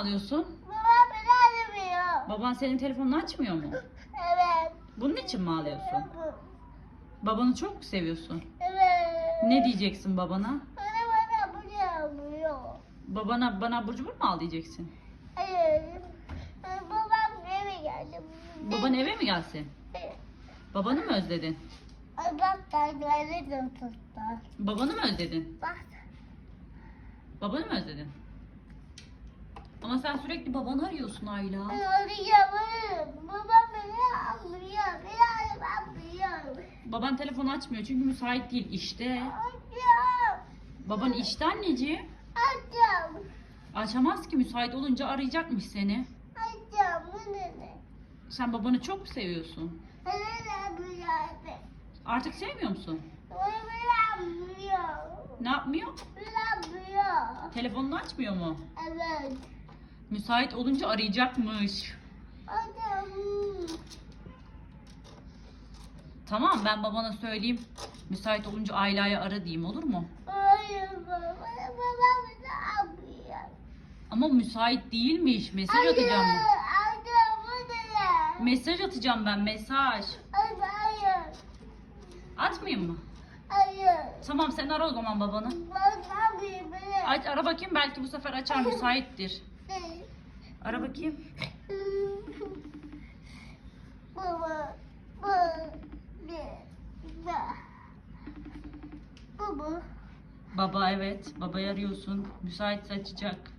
ağlıyorsun? Baba beni aramıyor. Baban senin telefonunu açmıyor mu? Evet. Bunun için mi ağlıyorsun? Babanı çok mu seviyorsun? Evet. Ne diyeceksin babana? Bana bana bu yapmıyor. Babana bana abur cubur mu al diyeceksin? Hayır. Babam eve geldi. Baban eve mi gelsin? Babanı mı özledin? Bak de tuttu. Babanı mı özledin? Bak. Babanı mı özledin? Ama sen sürekli babanı arıyorsun Ayla. Ben arayamıyorum. Babam beni almıyor. Beni aramıyor. Baban telefonu açmıyor çünkü müsait değil işte. Açacağım. Baban işte anneciğim. Açacağım. Açamaz ki müsait olunca arayacakmış seni. Açacağım. Bu ne? Sen babanı çok mu seviyorsun? Beni aramıyor. Artık sevmiyor musun? Ne yapmıyor? Telefonunu açmıyor mu? Evet. Müsait olunca arayacakmış. Tamam ben babana söyleyeyim. Müsait olunca Ayla'yı ara diyeyim olur mu? Hayır baba. Babam almıyor. Ama müsait değilmiş. Mesaj Hayır. atacağım. Ne? Mesaj atacağım ben mesaj. Hayır. Hayır. Atmayayım mı? Hayır. Tamam sen ara o zaman babanı. Ben alayım beni. Aç, ara bakayım belki bu sefer açar müsaittir. Ara bakayım. Baba. Baba. Baba. Baba evet. Babayı arıyorsun. Müsaitse açacak.